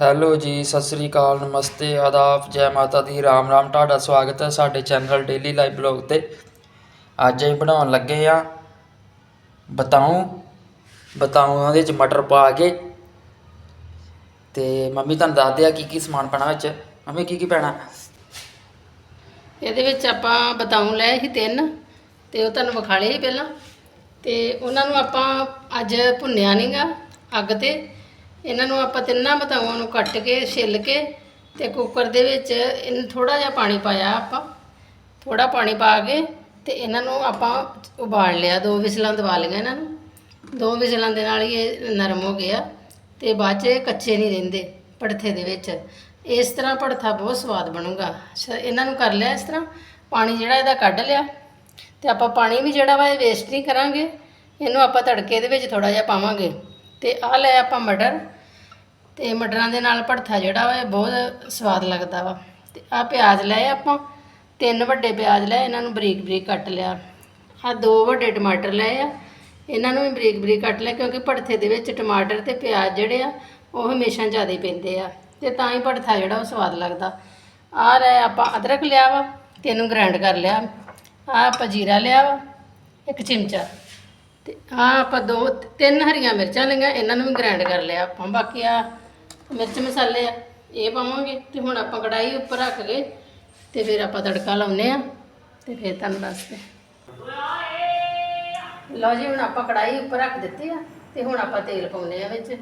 Hello ਜੀ, ਸਤਿ ਸ੍ਰੀ ਅਕਾਲ, ਨਮਸਤੇ, ਆਦਾਬ, ਜੈ ਮਾਤਾ ਦੀ, ਰਾਮ ਰਾਮ, ਤੁਹਾਡਾ ਸਵਾਗਤ ਹੈ ਸਾਡੇ ਚੈਨਲ ਡੇਲੀ ਲਾਈਵ ਬਲੌਗ ਤੇ। ਅੱਜ ਅਸੀਂ ਬਣਾਉਣ ਲੱਗੇ ਆ ਬਤਾਉ ਬਤਾਉ ਉਹਦੇ ਵਿੱਚ ਮਟਰ ਪਾ ਕੇ। ਤੇ ਮੰਮੀ ਤੁਹਾਨੂੰ ਦੱਸਦੇ ਆ ਕੀ ਕੀ ਸਮਾਨ ਪੈਣਾ ਵਿੱਚ। ਮੰਮੀ, ਕੀ ਕੀ ਪੈਣਾ? ਇਹਦੇ ਵਿੱਚ ਆਪਾਂ ਬਤਾਉ ਲਏ ਸੀ ਤਿੰਨ, ਤੇ ਉਹ ਤੁਹਾਨੂੰ ਵਿਖਾ ਲਏ ਸੀ ਪਹਿਲਾਂ। ਤੇ ਉਹਨਾਂ ਨੂੰ ਆਪਾਂ ਅੱਜ ਭੁੰਨਿਆ ਨਹੀਂਗਾ ਅੱਗ ਤੇ। ਇਹਨਾਂ ਨੂੰ ਆਪਾਂ ਤਿੰਨਾਂ ਬਤਾਵਾਂ ਨੂੰ ਕੱਟ ਕੇ, ਛਿੱਲ ਕੇ ਤੇ ਕੁੱਕਰ ਦੇ ਵਿੱਚ ਇਹਨੂੰ ਥੋੜਾ ਜਿਹਾ ਪਾਣੀ ਪਾਇਆ ਆਪਾਂ। ਥੋੜਾ ਪਾਣੀ ਪਾ ਕੇ ਤੇ ਇਹਨਾਂ ਨੂੰ ਆਪਾਂ ਉਬਾਲ ਲਿਆ। ਦੋ ਵਿਸਲਾਂ ਦਵਾ ਲਈਆਂ ਇਹਨਾਂ ਨੂੰ। ਦੋ ਵਿਸਲਾਂ ਦੇ ਨਾਲ ਹੀ ਇਹ ਨਰਮ ਹੋ ਗਿਆ ਤੇ ਬਾਅਦ 'ਚ ਕੱਚੇ ਨਹੀਂ ਰਹਿੰਦੇ ਭੜਥੇ ਦੇ ਵਿੱਚ। ਇਸ ਤਰ੍ਹਾਂ ਭੜਥਾ ਬਹੁਤ ਸਵਾਦ ਬਣੂਗਾ। ਇਹਨਾਂ ਨੂੰ ਕਰ ਲਿਆ ਇਸ ਤਰ੍ਹਾਂ। ਪਾਣੀ ਜਿਹੜਾ ਇਹਦਾ ਕੱਢ ਲਿਆ ਤੇ ਆਪਾਂ ਪਾਣੀ ਵੀ ਜਿਹੜਾ ਵਾ ਇਹ ਵੇਸਟ ਨਹੀਂ ਕਰਾਂਗੇ। ਇਹਨੂੰ ਆਪਾਂ ਤੜਕੇ ਦੇ ਵਿੱਚ ਥੋੜਾ ਜਿਹਾ ਪਾਵਾਂਗੇ। ਤੇ ਆਹ ਲੈ ਆਪਾਂ ਮਟਰ ਤੇ ਮਟਰਾਂ ਦੇ ਨਾਲ ਭੜਥਾ ਜਿਹੜਾ ਵਾ ਇਹ ਬਹੁਤ ਸਵਾਦ ਲੱਗਦਾ ਵਾ। ਤੇ ਆਹ ਪਿਆਜ਼ ਲਏ ਆਪਾਂ, ਤਿੰਨ ਵੱਡੇ ਪਿਆਜ਼ ਲਏ, ਇਹਨਾਂ ਨੂੰ ਬਰੀਕ ਬਰੀਕ ਕੱਟ ਲਿਆ। ਆਹ ਦੋ ਵੱਡੇ ਟਮਾਟਰ ਲਏ ਆ, ਇਹਨਾਂ ਨੂੰ ਵੀ ਬਰੀਕ ਬਰੀਕ ਕੱਟ ਲਿਆ ਕਿਉਂਕਿ ਭੜਥੇ ਦੇ ਵਿੱਚ ਟਮਾਟਰ ਤੇ ਪਿਆਜ਼ ਜਿਹੜੇ ਆ, ਉਹ ਹਮੇਸ਼ਾ ਜ਼ਿਆਦਾ ਪੈਂਦੇ ਆ। ਤੇ ਤਾਂ ਹੀ ਭੜਥਾ ਜਿਹੜਾ ਉਹ ਸਵਾਦ ਲੱਗਦਾ। ਆਹ ਲੈ ਆਪਾਂ ਅਦਰਕ ਲਿਆ ਵਾ ਤੇ ਇਹਨੂੰ ਗ੍ਰਾਈਂਡ ਕਰ ਲਿਆ। ਆਹ ਆਪਾਂ ਜੀਰਾ ਲਿਆ ਵਾ, ਇੱਕ ਚਮਚਾ। ਤੇ ਆਹ ਆਪਾਂ ਦੋ, ਤਿੰਨ ਹਰੀਆਂ ਮਿਰਚਾਂ ਲਈਆਂ, ਇਹਨਾਂ ਨੂੰ ਵੀ ਗ੍ਰਾਈਂਡ ਕਰ ਲਿਆ ਆਪਾਂ। ਬਾਕੀ ਆ ਮਿਰਚ ਮਸਾਲੇ ਆ, ਇਹ ਪਾਵਾਂਗੇ, ਤੇ ਹੁਣ ਆਪਾਂ ਕੜਾਈ ਉੱਪਰ ਰੱਖ ਕੇ ਤੇ ਫਿਰ ਆਪਾਂ ਤੜਕਾ ਲਾਉਨੇ ਆ, ਤੇ ਫਿਰ ਤੁਹਾਨੂੰ ਦੱਸਦੇ ਲਓ ਜੀ, ਹੁਣ ਆਪਾਂ ਕੜਾਈ ਉੱਪਰ ਰੱਖ ਦਿੱਤੀ ਆ, ਤੇ ਹੁਣ ਆਪਾਂ ਤੇਲ ਪਾਉਨੇ ਆ ਵਿੱਚ।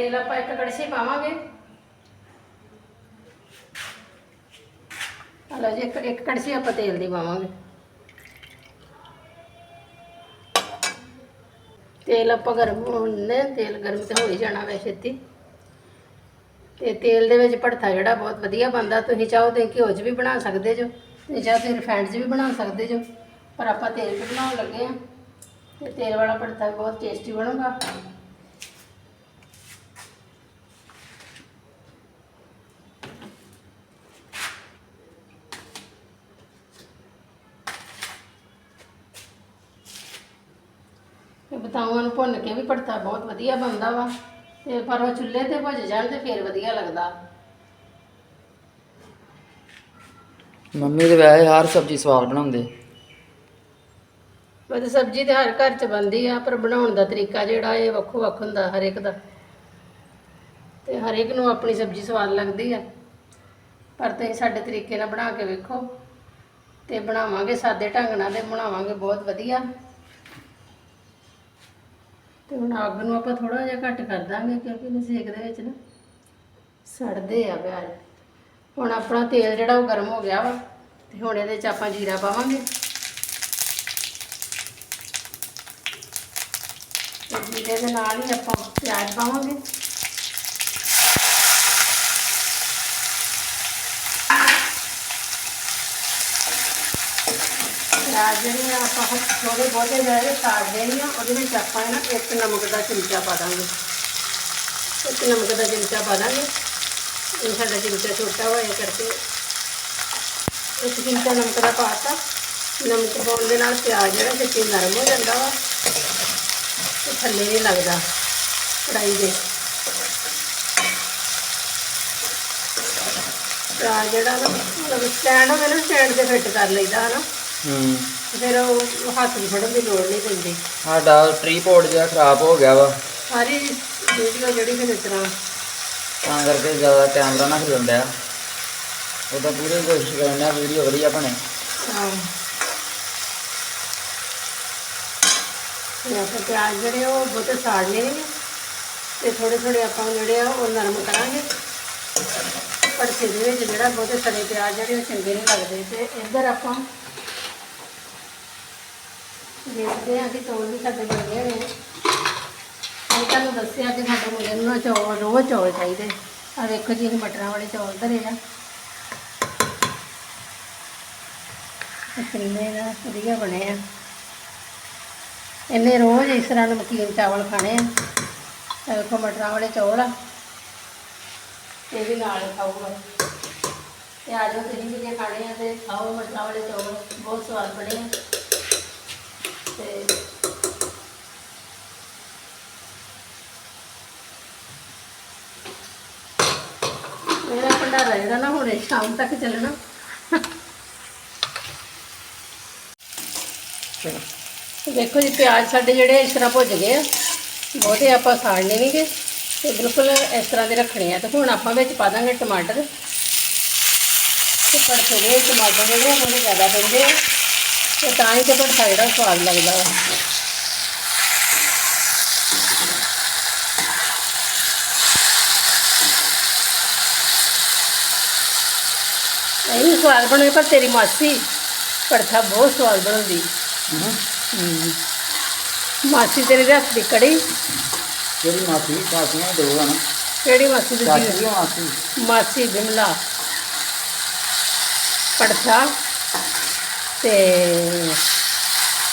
ਤੇਲ ਆਪਾਂ ਇੱਕ ਕੜਛੀ ਪਾਵਾਂਗੇ। ਲਓ ਜੀ, ਇੱਕ ਇੱਕ ਕੜਛੀ ਆਪਾਂ ਤੇਲ ਦੀ ਪਾਵਾਂਗੇ। ਤੇਲ ਆਪਾਂ ਗਰਮ ਹੁੰਦੇ ਤੇਲ ਗਰਮ ਤੇ ਹੋ ਹੀ ਜਾਣਾ ਵੈ ਛੇਤੀ। ਤੇ ਤੇਲ ਦੇ ਵਿੱਚ ਭੜਥਾ ਜਿਹੜਾ ਬਹੁਤ ਵਧੀਆ ਬਣਦਾ, ਤੁਸੀਂ ਚਾਹੋ ਤੇ ਘਿਓ 'ਚ ਵੀ ਬਣਾ ਸਕਦੇ ਜੋ ਤੁਸੀਂ ਚਾਹੋ ਤੇ ਰਿਫਾਈਂਡ 'ਚ ਵੀ ਬਣਾ ਸਕਦੇ ਜੋ, ਪਰ ਆਪਾਂ ਤੇਲ 'ਚ ਬਣਾਉਣ ਲੱਗੇ ਆ ਤੇ ਤੇਲ ਵਾਲਾ ਭੜਥਾ ਵੀ ਬਹੁਤ ਟੇਸਟੀ ਬਣੂਗਾ। ਬਤਾਊਆਂ ਨੂੰ ਭੁੰਨ ਕੇ ਵੀ ਭੜਥਾ ਬਹੁਤ ਵਧੀਆ ਬਣਦਾ ਵਾ। ਤੇ ਪਰ ਉਹ ਚੁੱਲ੍ਹੇ ਤੇ ਭੁੱਜ ਜਾਣ ਤੇ ਫਿਰ ਵਧੀਆ ਲੱਗਦਾ। ਮੰਮੀ ਦੇ ਵੈਸੇ ਹਰ ਸਬਜ਼ੀ ਸਵਾਦ ਬਣਾਉਂਦੇ। ਵੈਸੇ ਸਬਜ਼ੀ ਤੇ ਹਰ ਘਰ ਚ ਬਣਦੀ ਆ ਪਰ ਬਣਾਉਣ ਦਾ ਤਰੀਕਾ ਜਿਹੜਾ ਇਹ ਵੱਖੋ ਵੱਖ ਹੁੰਦਾ ਹਰ ਇੱਕ ਦਾ। ਤੇ ਹਰ ਇੱਕ ਨੂੰ ਆਪਣੀ ਸਬਜ਼ੀ ਸਵਾਦ ਲੱਗਦੀ ਆ। ਪਰ ਤੁਸੀਂ ਸਾਡੇ ਤਰੀਕੇ ਨਾਲ ਬਣਾ ਕੇ ਵੇਖੋ। ਤੇ ਬਣਾਵਾਂਗੇ ਸਾਦੇ ਢੰਗ ਨਾਲ ਤੇ ਬਣਾਵਾਂਗੇ ਬਹੁਤ ਵਧੀਆ। ਤੇ ਹੁਣ ਅੱਗ ਨੂੰ ਆਪਾਂ ਥੋੜਾ ਜਿਹਾ ਘੱਟ ਕਰ ਦਾਂਗੇ ਕਿਉਂਕਿ ਇਹਨੇ ਸੇਕ ਦੇ ਵਿੱਚ ਨਾ ਸੜਦੇ ਆ ਪਿਆਜ਼। ਹੁਣ ਆਪਣਾ ਤੇਲ ਜਿਹੜਾ ਉਹ ਗਰਮ ਹੋ ਗਿਆ ਵਾ, ਤੇ ਹੁਣ ਇਹਦੇ ਚ ਆਪਾਂ ਜੀਰਾ ਪਾਵਾਂਗੇ। ਤੇ ਜੀਰੇ ਦੇ ਨਾਲ ਹੀ ਆਪਾਂ ਪਿਆਜ਼ ਪਾਵਾਂਗੇ। ਪਿਆਜ਼ ਜਿਹੜੇ ਆ ਆਪਾਂ ਥੋੜੇ ਬਹੁਤੇ ਜਿਹੜੇ ਸਾੜ ਦੇਣੀ ਆ। ਉਹਦੇ ਵਿੱਚ ਆਪਾਂ ਨਾ ਇੱਕ ਨਮਕ ਦਾ ਚਮਚਾ ਪਾ ਦਾਂਗੇ। ਇੱਕ ਨਮਕ ਦਾ ਚਮਚਾ ਪਾ ਦਾਂਗੇ। ਇਹ ਸਾਡਾ ਚਮਚਾ ਛੋਟਾ ਹੋਇਆ ਕਰਕੇ ਇੱਕ ਚਮਚਾ ਨਮਕ ਦਾ ਪਾਤਾ ਨਮਕ ਪਾਉਣ ਦੇ ਨਾਲ ਪਿਆਜ਼ ਜਿਹੜਾ ਛੇਤੀ ਨਰਮ ਹੋ ਜਾਂਦਾ ਵਾ ਤੇ ਥੱਲੇ ਨਹੀਂ ਲੱਗਦਾ ਕੜਾਈ ਦੇ। ਪਿਆਜ਼ ਜਿਹੜਾ ਨਾ, ਮਤਲਬ ਸਟੈਂਡ ਹੋਵੇ ਨਾ, ਸਟੈਂਡ ਤੇ ਫਿੱਟ ਕਰ ਲਈਦਾ ਹਨਾ। ਹੂੰ। ਫਿਰ ਉਹ ਹੱਥ ਨੂੰ ਫੜਨ ਦੀ ਲੋੜ ਨਹੀਂ ਪੈਂਦੀ। ਸਾਡਾ ਟ੍ਰੀਪੋਡ ਜਿਹਾ ਖਰਾਬ ਹੋ ਗਿਆ ਵਾ। ਸਾਰੀ ਵੀਡੀਓ ਜਿਹੜੀ ਫਿਰ ਇਸ ਤਰ੍ਹਾਂ ਤਾਂ ਕਰਕੇ ਜ਼ਿਆਦਾ ਕੈਮਰਾ ਨਾ ਖਿਲਾਉਂਦਾ ਆ ਉਹਦਾ ਪੂਰੀ ਕੋਸ਼ਿਸ਼ ਕਰਨਾ ਵੀਡੀਓ ਵਧੀਆ ਬਣੇ। ਹਾਂ। ਇਹ ਆਪਾਂ ਪਿਆਜ਼ ਜਿਹੜੇ ਉਹ ਬਹੁਤੇ ਸਾੜਨੇ ਨਹੀਂ। ਤੇ ਥੋੜੇ ਥੋੜੇ ਆਪਾਂ ਜਿਹੜੇ ਆ ਉਹ ਨਰਮ ਕਰਾਂਗੇ। ਭੜਥੇ ਦੇ ਵਿੱਚ ਜਿਹੜਾ ਬਹੁਤੇ ਸੜੇ ਪਿਆਜ਼ ਜਿਹੜੇ ਉਹ ਚੰਗੇ ਨਹੀਂ ਲੱਗਦੇ। ਤੇ ਇੱਧਰ ਆਪਾਂ ਦੇਖਦੇ ਹਾਂ ਕਿ ਚੌਲ ਵੀ ਸਾਡੇ ਬਣ ਗਏ ਨੇ। ਤੁਹਾਨੂੰ ਦੱਸਿਆ ਕਿ ਸਾਡੇ ਮੁੰਡੇ ਨੂੰ ਨਾ ਚੌਲ, ਰੋਜ਼ ਚੌਲ ਚਾਹੀਦੇ। ਆ ਵੇਖੋ ਜੀ ਇਹ ਮਟਰਾਂ ਵਾਲੇ ਚੌਲ ਧਰੇ ਆ। ਕਿੰਨੇ ਨਾ ਵਧੀਆ ਬਣੇ ਆ। ਇਹਨੇ ਰੋਜ਼ ਇਸ ਤਰ੍ਹਾਂ ਨਮਕੀਨ ਚਾਵਲ ਖਾਣੇ ਆ। ਦੇਖੋ, ਮਟਰਾਂ ਵਾਲੇ ਚੌਲ ਆ। ਇਹ ਵੀ ਨਾਲ ਖਾਊਗਾ। ਤੇ ਆ ਜਾਓ, ਤੁਸੀਂ ਵੀ ਜੇ ਖਾਣੇ ਆ ਤੇ ਖਾਓ ਮਟਰਾਂ ਵਾਲੇ ਚੌਲ। ਬਹੁਤ ਸਵਾਦ ਬਣੇ ਆ। ਤੇ ਮੇਰਾ ਭੰਡਾਰਾ ਜਿਹੜਾ ਨਾ ਹੁਣੇ ਸ਼ਾਮ ਤੱਕ ਚੱਲਣਾ। ਦੇਖੋ ਜੀ ਪਿਆਜ਼ ਸਾਡੇ ਜਿਹੜੇ ਇਸ ਤਰ੍ਹਾਂ ਭੁੱਜ ਗਏ ਆ ਬਹੁਤੇ ਆਪਾਂ ਸਾੜਨੇ ਨਹੀਂਗੇ ਤੇ ਬਿਲਕੁਲ ਇਸ ਤਰ੍ਹਾਂ ਦੇ ਰੱਖਣੇ ਆ। ਤੇ ਹੁਣ ਆਪਾਂ ਵਿੱਚ ਪਾ ਦਾਂਗੇ ਟਮਾਟਰ। ਤੇ ਭੜਥੇ ਦੇ ਟਮਾਟਰ ਜਿਹੜੇ ਥੋੜ੍ਹੇ ਜ਼ਿਆਦਾ ਪੈਂਦੇ ਆ। ਤੇ ਤਾਂ ਹੀ ਤੇ ਜਿਹੜਾ ਸਵਾਦ ਲੱਗਦਾ ਵਾ। ਇਹ ਸਵਾਦ ਬਣੇ ਪਰ ਤੇਰੀ ਮਾਸੀ ਭੜਥਾ ਬਹੁਤ ਸਵਾਦ ਬਣਾਉਂਦੀ ਹਮ। ਮਾਸੀ ਤੇਰੀ ਦੇ ਹੱਥ ਦੀ ਕੜੀ। ਮਾਫੀ ਸਾਸੀਆਂ ਦੋ ਹਨ ਕਿਹੜੀ ਮਾਸੀ ਦੀ ਮਾਫੀ ਮਾਸੀ। ਬਿਮਲਾ। ਪੜਥਾ ਤੇ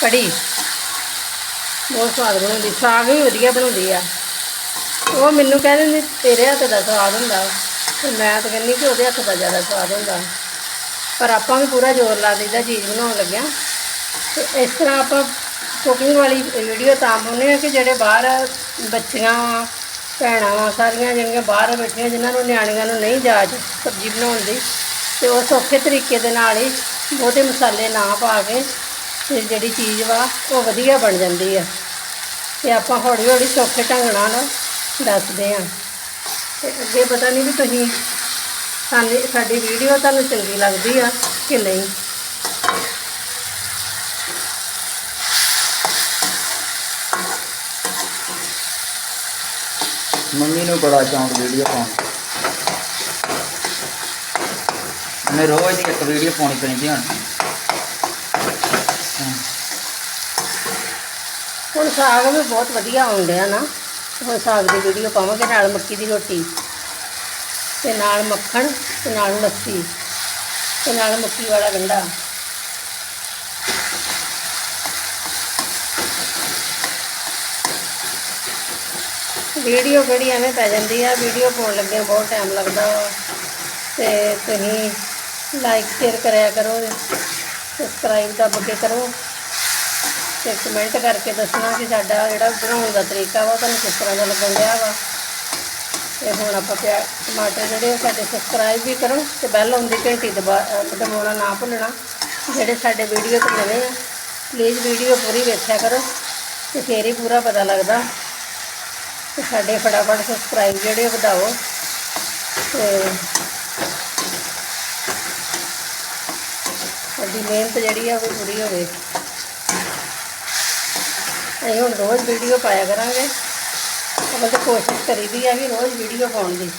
ਕੜੀ। ਬਹੁਤ ਸਵਾਦ ਬਣਾਉਂਦੀ ਸਾਗ ਵੀ ਵਧੀਆ ਬਣਾਉਂਦੀ ਆ। ਉਹ ਮੈਨੂੰ ਕਹਿ ਦਿੰਦੀ ਤੇਰੇ ਹੱਥ ਦਾ ਸਵਾਦ ਹੁੰਦਾ। ਤੇ ਮੈਂ ਤਾਂ ਕਹਿੰਦੀ ਕਿ ਉਹਦੇ ਹੱਥ ਦਾ ਜ਼ਿਆਦਾ ਸਵਾਦ ਹੁੰਦਾ। ਪਰ ਆਪਾਂ ਵੀ ਪੂਰਾ ਜ਼ੋਰ ਲਾ ਦਈਦਾ ਚੀਜ਼ ਬਣਾਉਣ ਲੱਗਿਆ। ਤੇ ਇਸ ਤਰ੍ਹਾਂ ਆਪਾਂ ਕੁਕਿੰਗ ਵਾਲੀ ਵੀਡੀਓ ਤਾਂ ਪਾਉਂਦੇ ਆ ਕਿ ਜਿਹੜੇ ਬਾਹਰ ਬੱਚੀਆਂ ਵਾਂ, ਭੈਣਾਂ ਵਾ ਸਾਰੀਆਂ ਜਿਹੜੀਆਂ ਬਾਹਰ ਬੈਠੀਆਂ ਜਿਨ੍ਹਾਂ ਨੂੰ ਨਿਆਣੀਆਂ ਨੂੰ ਨਹੀਂ ਜਾਚ ਸਬਜ਼ੀ ਬਣਾਉਣ ਦੀ ਤੇ ਉਹ ਸੌਖੇ ਤਰੀਕੇ ਦੇ ਨਾਲ ਹੀ ਬਹੁਤੇ ਮਸਾਲੇ ਨਾ ਪਾ ਕੇ ਤੇ ਜਿਹੜੀ ਚੀਜ਼ ਵਾ, ਉਹ ਵਧੀਆ ਬਣ ਜਾਂਦੀ ਆ। ਤੇ ਆਪਾਂ ਹੌਲੀ ਹੌਲੀ ਸੌਖੇ ਢੰਗ ਨਾਲ ਦੱਸਦੇ ਆ। ਤੇ ਅੱਗੇ ਪਤਾ ਨਹੀਂ ਵੀ ਤੁਸੀਂ ਸਾਡੀ ਸਾਡੀ ਵੀਡੀਓ ਤੁਹਾਨੂੰ ਚੰਗੀ ਲੱਗਦੀ ਆ ਕਿ ਨਹੀਂ। ਮੰਮੀ ਨੂੰ ਬੜਾ ਸ਼ੌਂਕ ਵੀਡੀਓ ਪਾਉਣ ਮੈਂ ਰੋਜ਼ ਦੀ ਇੱਕ ਵੀਡੀਓ ਪਾਉਣੀ ਪੈਂਦੀ ਹੁਣ। ਹੁਣ ਸਾਗ ਵੀ ਬਹੁਤ ਵਧੀਆ ਆਉਂਦੇ ਆ ਨਾ। ਹੁਣ ਸਾਗ ਦੀ ਵੀਡੀਓ ਪਾਵਾਂਗੇ, ਨਾਲ ਮੱਕੀ ਦੀ ਰੋਟੀ ਤੇ ਨਾਲ ਮੱਖਣ ਤੇ ਨਾਲ ਲੱਸੀ ਤੇ ਨਾਲ ਮੱਕੀ ਵਾਲਾ ਗੰਢਾ ਵੀਡੀਓ ਕਿਹੜੀ ਐਵੇਂ ਪੈ ਜਾਂਦੀ ਆ, ਵੀਡੀਓ ਪਾਉਣ ਲੱਗੇ ਬਹੁਤ ਟਾਈਮ ਲੱਗਦਾ ਵਾ ਤੇ ਤੁਸੀਂ ਲਾਈਕ ਸ਼ੇਅਰ ਕਰਿਆ ਕਰੋ ਸਬਸਕ੍ਰਾਈਬ ਦੱਬ ਕੇ ਕਰੋ। ਤੇ ਕਮੈਂਟ ਕਰਕੇ ਦੱਸਣਾ ਕਿ ਸਾਡਾ ਜਿਹੜਾ ਬਣਾਉਣ ਦਾ ਤਰੀਕਾ ਵਾ, ਤੁਹਾਨੂੰ ਕਿਸ ਤਰ੍ਹਾਂ ਦਾ ਲੱਗਣ ਡਿਆ ਵਾ। ਤੇ ਹੁਣ ਆਪਾਂ ਪਿਆ ਟਮਾਟਰ ਜਿਹੜੇ ਆ, ਸਾਡੇ ਸਬਸਕ੍ਰਾਈਬ ਵੀ ਕਰੋ ਤੇ ਬੈਲ ਆਉਂਦੀ ਘੰਟੀ ਦਬਾ ਦਬਾਉਣਾ ਨਾ ਭੁੱਲਣਾ। ਜਿਹੜੇ ਸਾਡੇ ਵੀਡੀਓ ਤੋਂ ਨਵੇਂ ਆ ਪਲੀਜ਼ ਵੀਡੀਓ ਪੂਰੀ ਵੇਖਿਆ ਕਰੋ ਤੇ ਫੇਰ ਹੀ ਪੂਰਾ ਪਤਾ ਲੱਗਦਾ। ਤੇ ਸਾਡੇ ਫਟਾਫਟ ਸਬਸਕ੍ਰਾਈਬ ਜਿਹੜੇ ਵਧਾਓ। ਤੇ ਸਾਡੀ ਮਿਹਨਤ ਜਿਹੜੀ ਆ ਉਹ ਪੂਰੀ ਹੋਵੇ। ਅਸੀਂ ਹੁਣ ਰੋਜ਼ ਵੀਡੀਓ ਪਾਇਆ ਕਰਾਂਗੇ। ਅਗਰ ਤਾਂ ਕੋਸ਼ਿਸ਼ ਕਰੀਦੀ ਆ ਵੀ ਰੋਜ਼ ਵੀਡੀਓ ਪਾਉਣ ਦੀ।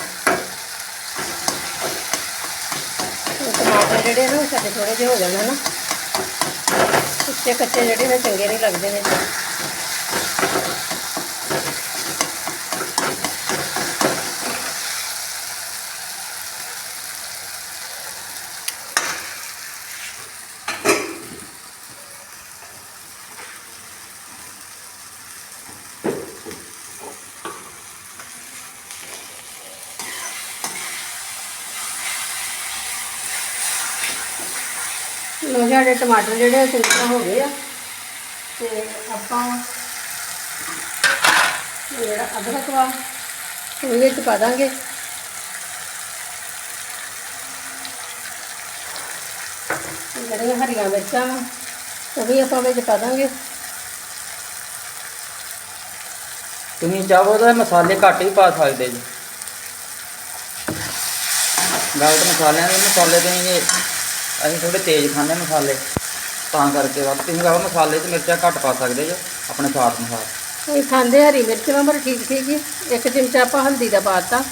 ਟਮਾਟਰ ਜਿਹੜੇ ਨੇ, ਉਹ ਸਾਡੇ ਥੋੜੇ ਜਿਹੇ ਹੋ ਜਾਣ ਨਾ ਕੱਚੇ ਕੱਚੇ ਜਿਹੜੇ ਨੇ, ਚੰਗੇ ਨਹੀਂ ਲੱਗਦੇ ਨੇ। ਲੋ ਸਾਡੇ ਟਮਾਟਰ ਜਿਹੜੇ ਆ ਹੋ ਗਏ ਆ। ਤੇ ਆਪਾਂ ਇਹ ਜਿਹੜਾ ਅਦਰਕ ਵਾ ਉਹ ਵਿੱਚ ਪਾ ਦਾਂਗੇ। ਜਿਹੜੀਆਂ ਹਰੀਆਂ ਮਿਰਚਾਂ ਵਾ, ਉਹ ਵੀ ਆਪਾਂ ਵਿੱਚ ਪਾ ਦਾਂਗੇ। ਤੁਸੀਂ ਚਾਹੋ ਤਾਂ ਮਸਾਲੇ ਘੱਟ ਹੀ ਪਾ ਸਕਦੇ ਜੀ। ਗੱਲ ਮਸਾਲਿਆਂ ਦੇ ਮਸਾਲੇ ਤੁਸੀਂ ਅਸੀਂ ਥੋੜੇ ਤੇਜ਼ ਖਾਂਦੇ ਮਸਾਲੇ, ਤਾਂ ਕਰਕੇ ਵਾ ਤੁਸੀਂ ਕਹੋ ਮਸਾਲੇ 'ਚ ਮਿਰਚਾਂ ਘੱਟ ਪਾ ਸਕਦੇ ਜੇ, ਆਪਣੇ ਸਵਾਦ ਅਨੁਸਾਰ। ਅਸੀਂ ਖਾਂਦੇ ਹਰੀ ਮਿਰਚ ਵਾ ਪਰ ਠੀਕ ਠੀਕ ਹੀ। ਇੱਕ ਚਮਚਾ ਆਪਾਂ ਹਲਦੀ ਦਾ ਪਾਤਾ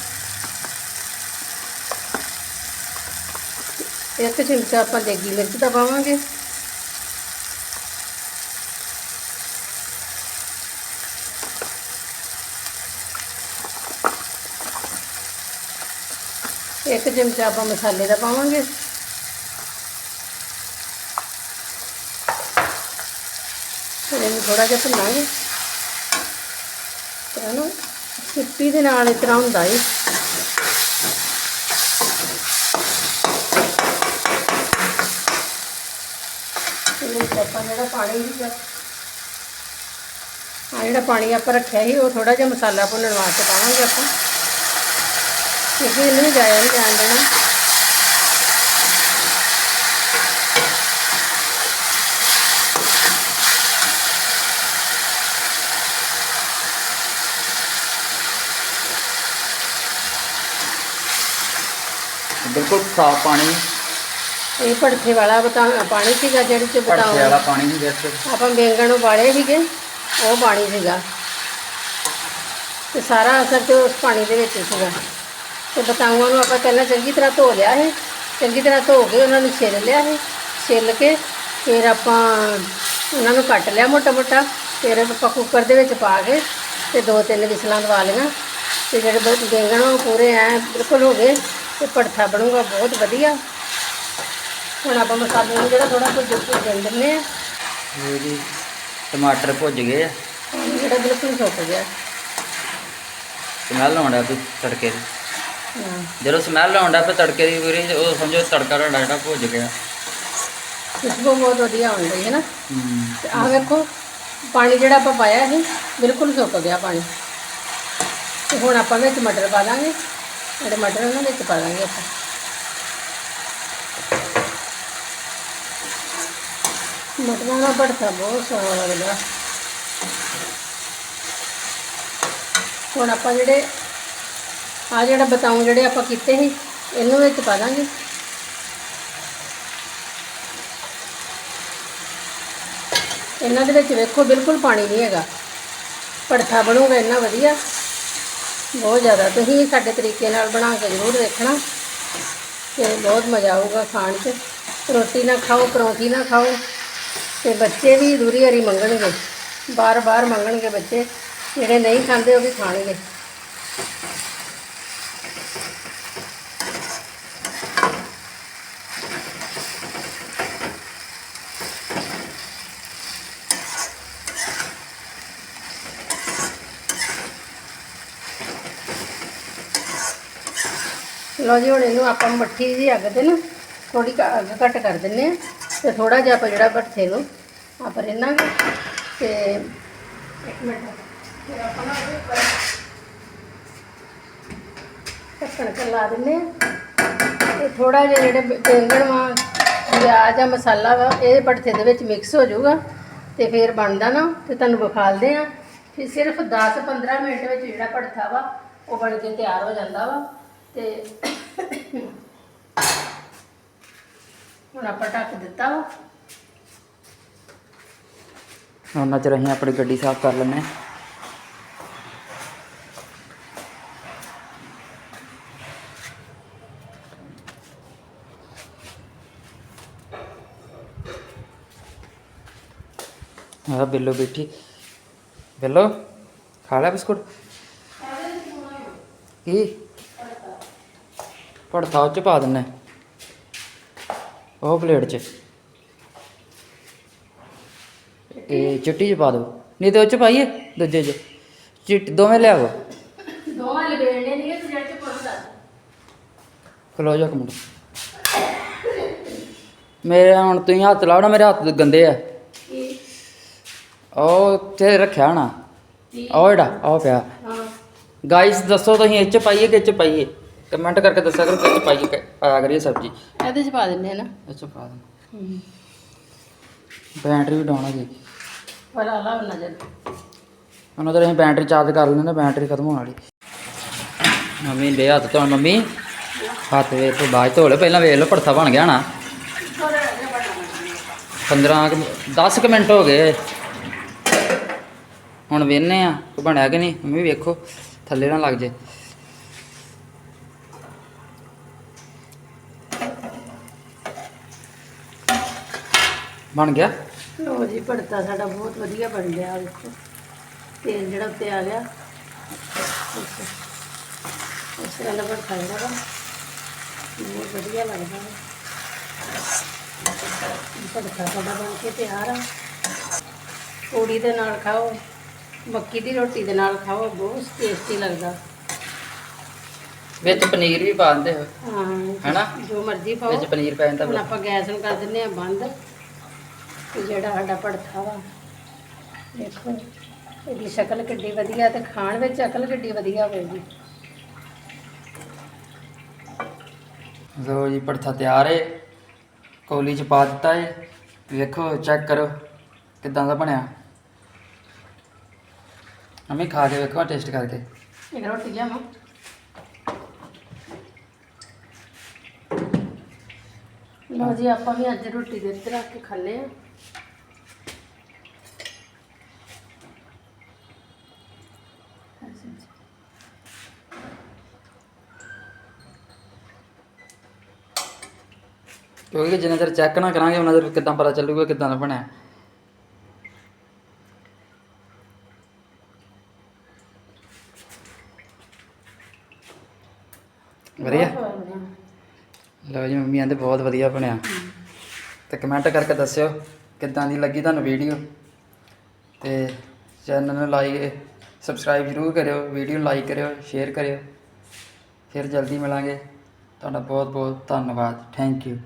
ਇੱਕ ਚਮਚਾ ਆਪਾਂ ਦੇਗੀ ਮਿਰਚ ਦਾ ਪਾਵਾਂਗੇ। ਇੱਕ ਚਮਚਾ ਆਪਾਂ ਮਸਾਲੇ ਦਾ ਪਾਵਾਂਗੇ। ਥੋੜਾ ਜਿਹਾ ਭੁੰਨਾਂਗੇ। ਤਰ੍ਹਾਂ ਨੂੰ ਸਿੱਪੀ ਦੇ ਨਾਲ ਇਸ ਤਰ੍ਹਾਂ ਹੁੰਦਾ ਏ। ਆਪਾਂ ਜਿਹੜਾ ਪਾਣੀ ਵੀ ਆ ਜਿਹੜਾ ਪਾਣੀ ਆਪਾਂ ਰੱਖਿਆ ਸੀ, ਉਹ ਥੋੜਾ ਜਿਹਾ ਮਸਾਲਾ ਭੁੰਨਣ ਵਾਸਤੇ ਪਾਵਾਂਗੇ ਆਪਾਂ। ਕਿਉਂਕਿ ਇਹਨੂੰ ਜਾਇਆ ਨਹੀਂ ਜਾਣ ਦੇਣਾ। ਬਿਲਕੁਲ ਸਾਫ਼ ਪਾਣੀ। ਇਹ ਭੜਥੇ ਵਾਲਾ ਬਤਾ ਪਾਣੀ ਸੀਗਾ ਜਿਹੜੇ ਚ ਬਤਾਉ ਵਾਲਾ ਪਾਣੀ ਨਹੀਂ ਵਿੱਚ। ਆਪਾਂ ਬੈਂਗਣ ਉਬਾਲੇ ਸੀਗੇ ਉਹ ਪਾਣੀ ਸੀਗਾ। ਤੇ ਸਾਰਾ ਅਸਰ ਤੇ ਉਸ ਪਾਣੀ ਦੇ ਵਿੱਚ ਸੀਗਾ। ਤੇ ਬਤਾਊਆਂ ਨੂੰ ਆਪਾਂ ਪਹਿਲਾਂ ਚੰਗੀ ਤਰ੍ਹਾਂ ਧੋ ਲਿਆ ਹੈ ਚੰਗੀ ਤਰ੍ਹਾਂ ਧੋ ਕੇ ਉਹਨਾਂ ਨੂੰ ਛਿੱਲ ਲਿਆ ਹੈ ਛਿੱਲ ਕੇ ਫਿਰ ਆਪਾਂ ਉਹਨਾਂ ਨੂੰ ਕੱਟ ਲਿਆ ਮੋਟਾ ਮੋਟਾ ਫਿਰ ਆਪਾਂ ਕੁੱਕਰ ਦੇ ਵਿੱਚ ਪਾ ਕੇ ਤੇ ਦੋ ਤਿੰਨ ਵਿਸਲਾਂ ਦਵਾ ਲਈਆਂ। ਤੇ ਜਿਹੜੇ ਬੈਂਗਣ ਉਹ ਪੂਰੇ ਐ ਬਿਲਕੁਲ ਹੋ ਗਏ। ਤੇ ਭੜਥਾ ਬਣੂਗਾ ਬਹੁਤ ਵਧੀਆ। ਹੁਣ ਆਪਾਂ ਮਸਾਲੇ ਨੂੰ ਜਿਹੜਾ ਥੋੜਾ ਜੁੱਟ ਦੇ ਦਿੰਦੇ ਆ ਜੀ ਟਮਾਟਰ ਭੁੱਜ ਗਏ ਆ। ਪਾਣੀ ਜਿਹੜਾ ਬਿਲਕੁਲ ਸੁੱਕ ਗਿਆ। ਸਮੈਲ ਆਉਂਦਾ ਵੀ ਤੜਕੇ ਦੀ? ਹਾਂ। ਜਦੋਂ ਸਮੈਲ ਆਉਂਦਾ ਪੇ ਤੜਕੇ ਦੀ ਵੀਰੇ ਉਹ ਸਮਝੋ ਤੜਕਾ ਤੁਹਾਡਾ ਜਿਹੜਾ ਭੁੱਜ ਗਿਆ। ਖੁਸ਼ਬੂ ਬਹੁਤ ਵਧੀਆ ਆਉਣ ਰਹੀ ਹੈ ਨਾ। ਹੂੰ। ਤੇ ਆਹ ਵੇਖੋ ਪਾਣੀ ਜਿਹੜਾ ਆਪਾਂ ਪਾਇਆ ਸੀ ਬਿਲਕੁਲ ਸੁੱਕ ਗਿਆ ਪਾਣੀ। ਤੇ ਹੁਣ ਆਪਾਂ ਵਿੱਚ ਮਟਰ ਪਾ ਦਾਂਗੇ। ਜਿਹੜੇ ਮਟਰ ਉਹਨਾਂ ਵਿੱਚ ਪਾ ਦਾਂਗੇ ਆਪਾਂ। ਮਟਰਾਂ ਦਾ ਭੜਥਾ ਬਹੁਤ ਸੋਹਣਾ ਲੱਗਦਾ। ਹੁਣ ਆਪਾਂ ਜਿਹੜੇ ਆ ਜਿਹੜਾ ਬਤਾਉ ਜਿਹੜੇ ਆਪਾਂ ਕੀਤੇ ਸੀ, ਇਹਨੂੰ ਵਿੱਚ ਪਾ ਦਾਂਗੇ ਇਹਨਾਂ ਦੇ ਵਿੱਚ ਵੇਖੋ, ਬਿਲਕੁਲ ਪਾਣੀ ਨਹੀਂ ਹੈਗਾ। ਭੜਥਾ ਬਣੂਗਾ ਇੰਨਾ ਵਧੀਆ। ਬਹੁਤ ਜ਼ਿਆਦਾ। ਤੁਸੀਂ ਸਾਡੇ ਤਰੀਕੇ ਨਾਲ ਬਣਾ ਕੇ ਜ਼ਰੂਰ ਦੇਖਣਾ ਤੇ ਬਹੁਤ ਮਜ਼ਾ ਆਊਗਾ ਖਾਣ 'ਚ। ਰੋਟੀ ਨਾ ਖਾਓ, ਪਰੌਂਠੀ ਨਾ ਖਾਓ ਤੇ ਬੱਚੇ ਵੀ ਦੂਰੀ ਹਰੀ ਮੰਗਣਗੇ। ਬਾਰ-ਬਾਰ ਮੰਗਣਗੇ ਬੱਚੇ। ਜਿਹੜੇ ਨਹੀਂ ਖਾਂਦੇ ਉਹ ਵੀ ਖਾਣਗੇ। ਲਓ ਜੀ, ਹੁਣ ਇਹਨੂੰ ਆਪਾਂ ਮੱਠੀ ਦੀ ਅੱਗ ਤੇ ਨਾ ਥੋੜੀ ਅੱਗ ਘੱਟ ਕਰ ਦਿੰਨੇ ਆ ਤੇ ਥੋੜਾ ਜਿਹਾ ਆਪਾਂ ਜਿਹੜਾ ਭੱਠੇ ਨੂੰ ਆਪਾਂ ਰਿੰਨਾਂਗੇ ਤੇ ਇੱਕ ਮਿੰਟ, ਫਿਰ ਆਪਾਂ ਨਾ ਉਹਦੇ ਉੱਪਰ ਢੱਕਣ ਕੇ ਲਾ ਦਿੰਨੇ ਆ ਤੇ ਥੋੜਾ ਜਿਹਾ ਜਿਹੜੇ ਬ- ਵਾ, ਪਿਆਜ਼ ਆ, ਮਸਾਲਾ ਵਾ, ਇਹ ਭੱਠੇ ਦੇ ਵਿੱਚ ਮਿਕਸ ਹੋ ਜਾਊਗਾ ਤੇ ਫਿਰ ਬਣਦਾ ਨਾ, ਤੇ ਤੁਹਾਨੂੰ ਵਿਖਾਲਦੇ ਆ ਕਿ ਸਿਰਫ 10-15 ਮਿੰਟ ਵਿੱਚ ਜਿਹੜਾ ਭੜਥਾ ਵਾ, ਉਹ ਬਣ ਕੇ ਤਿਆਰ ਹੋ ਜਾਂਦਾ ਵਾ। ਤੇ ਹੁਣ ਆਪਾਂ ਢੱਕ ਦਿੱਤਾ ਵਾ। ਉਹਨਾਂ ਚ ਅਸੀਂ ਆਪਣੀ ਗੱਡੀ ਸਾਫ਼ ਕਰ ਲੈਂਦੇ ਹਾਂ। ਆ ਬਿੱਲੋ ਬੈਠੀ। ਬਿੱਲੋ ਖਾ ਲਿਆ ਬਿਸਕੁਟ। ਕੀ? ਪੜਤਾ ਉਹ ਚ ਪਾ ਦਿੰਨੇ ਉਹ ਪਲੇਟ ਚ। ਇਹ ਚਿੱਟੀ ਚ ਪਾ ਦਿਓ। ਨਹੀਂ ਤੇ ਉਹ ਚ ਪਾਈਏ ਦੂਜੇ ਚ। ਚਿੱਟ ਦੋਵੇਂ ਲਿਆਵੋ ਦੋਵਾਂ ਲਬੇੜਨੇ ਨਹੀਂ ਤੇ ਜੜ ਚ ਪਾਉਂਦਾ ਖਲੋ ਜਾ ਇੱਕ ਮਿੰਟ। ਮੇਰੇ ਹੁਣ ਤੁਸੀਂ ਹੱਥ ਨਾ ਮੇਰੇ ਹੱਥ ਗੰਦੇ ਆ। ਕੀ ਉਹ ਤੇ ਰੱਖਿਆ ਨਾ? ਉਹ ਜਿਹੜਾ ਉਹ ਪਿਆ। ਹਾਂ। ਗਾਇਸ ਦੱਸੋ ਤੁਸੀਂ ਇਹ ਚ ਪਾਈਏ ਕਿ ਇਹ ਚ ਪਾਈਏ? ਕਮੈਂਟ ਕਰਕੇ ਦੱਸਿਆ ਕਰੋ ਕਿ ਚ ਪਾਈਏ ਕਿ ਪਾਇਆ ਕਰੀਏ ਸਬਜ਼ੀ। ਇਹਦੇ ਚ ਪਾ ਦਿੰਨੇ ਆ ਨਾ। ਚ ਪਾ ਦੇਣਾ ਹੂੰ। ਬੈਟਰੀ ਵੀ ਡਾਊਨ ਹੋ ਗਈ ਪਰ ਆਲਾ ਨਜ਼ਰ ਉਹਨਾਂ ਤਾਂ ਅਸੀਂ ਬੈਟਰੀ ਚਾਰਜ ਕਰ ਲੈਂਦੇ ਨਾ ਬੈਟਰੀ ਖਤਮ ਹੋਣ ਵਾਲੀ। ਮੰਮੀ ਦੇ ਹੱਥ ਤੋਂ ਮੰਮੀ। ਹੱਥ ਵੇਖ ਤੋਂ ਬਾਅਦ ਧੋ ਲਓ ਪਹਿਲਾਂ ਵੇਖ ਲਓ ਭੜਥਾ ਬਣ ਗਿਆ ਨਾ। 15 ਕੁ- 10 ਕੁ ਮਿੰਟ ਹੋ ਗਏ। ਹੁਣ ਵੇਖਨੇ ਆ। ਕਿ ਬਣਿਆ ਕਿ ਨਹੀਂ? ਮੰਮੀ ਵੇਖੋ। ਥੱਲੇ ਨਾ ਲੱਗ ਜੇ। ਬਣ ਗਿਆ? ਲੋ ਜੀ ਭੜਤਾ ਸਾਡਾ ਬਹੁਤ ਵਧੀਆ ਬਣ ਗਿਆ ਆਹ ਦੇਖੋ ਤੇਲ ਜਿਹੜਾ ਉੱਤੇ ਆ ਗਿਆ। ਤਰ੍ਹਾਂ ਦਾ ਭੜਤਾ ਜਿਹੜਾ ਬਹੁਤ ਵਧੀਆ ਲੱਗਦਾ ਹੈ ਭੜਤਾ ਸਾਡਾ ਬਣ ਕੇ ਤਿਆਰ ਆ। ਪੂੜੀ ਦੇ ਨਾਲ ਖਾਓ ਮੱਕੀ ਦੀ ਰੋਟੀ ਦੇ ਨਾਲ ਖਾਓ ਬਹੁਤ ਟੇਸਟੀ ਲੱਗਦਾ। ਵਿੱਚ ਪਨੀਰ ਵੀ ਪਾ ਦਿੰਦੇ ਹੋ। ਹਾਂ ਹੈਨਾ? ਜੋ ਮਰਜ਼ੀ ਪਾਓ ਵਿੱਚ ਪਨੀਰ ਪੈ ਜਾਂਦਾ ਹੁਣ ਆਪਾਂ ਗੈਸ ਨੂੰ ਕਰ ਦਿੰਨੇ ਆ ਬੰਦ। ਕਿ ਜਿਹੜਾ ਸਾਡਾ ਭੜਥਾ ਵਾ ਦੇਖੋ ਇਹਦੀ ਸ਼ਕਲ ਕਿੱਡੀ ਵਧੀਆ ਤੇ ਖਾਣ ਵਿੱਚ ਅਕਲ ਕਿੱਡੀ ਵਧੀਆ ਹੋਵੇਗੀ ਲੋ ਜੀ ਪੜਥਾ ਤਿਆਰ ਹੈ ਕੋਲੀ ਚ ਪਾ ਦਿੱਤਾ ਹੈ ਵੇਖੋ ਚੈੱਕ ਕਰੋ ਕਿਦਾਂ ਦਾ ਬਣਿਆ। ਅਮੀ ਖਾ ਕੇ ਵੇਖੋ ਟੇਸਟ ਕਰਕੇ। ਇੱਕ ਰੋਟੀ ਲਿਆਵਾਂ। ਲਓ ਜੀ ਆਪਾਂ ਵੀ ਅੱਜ ਰੋਟੀ ਦੇ ਰੱਖ ਕੇ ਖਾਣੇ ਆ ਕਿਉਂਕਿ ਜਿੰਨਾ ਚਿਰ ਚੈੱਕ ਨਾ ਕਰਾਂਗੇ ਉਹਨਾਂ ਚਿਰ ਕਿਦਾਂ ਪਤਾ ਚੱਲੂਗਾ ਕਿਦਾਂ ਦਾ ਬਣਿਆ ਵਧੀਆ। ਲਓ ਜੀ ਮੰਮੀ ਕਹਿੰਦੇ ਬਹੁਤ ਵਧੀਆ ਬਣਿਆ। ਤੇ ਕਮੈਂਟ ਕਰਕੇ ਦੱਸਿਓ ਕਿੱਦਾਂ ਦੀ ਲੱਗੀ ਤੁਹਾਨੂੰ ਵੀਡੀਓ ਤੇ ਚੈਨਲ ਨੂੰ ਲਾਈਕ ਸਬਸਕ੍ਰਾਈਬ ਜ਼ਰੂਰ ਕਰਿਓ ਵੀਡੀਓ ਨੂੰ ਲਾਈਕ ਕਰਿਓ ਸ਼ੇਅਰ ਕਰਿਓ। ਫਿਰ ਜਲਦੀ ਮਿਲਾਂਗੇ। ਤੁਹਾਡਾ ਬਹੁਤ ਬਹੁਤ ਧੰਨਵਾਦ। Thank you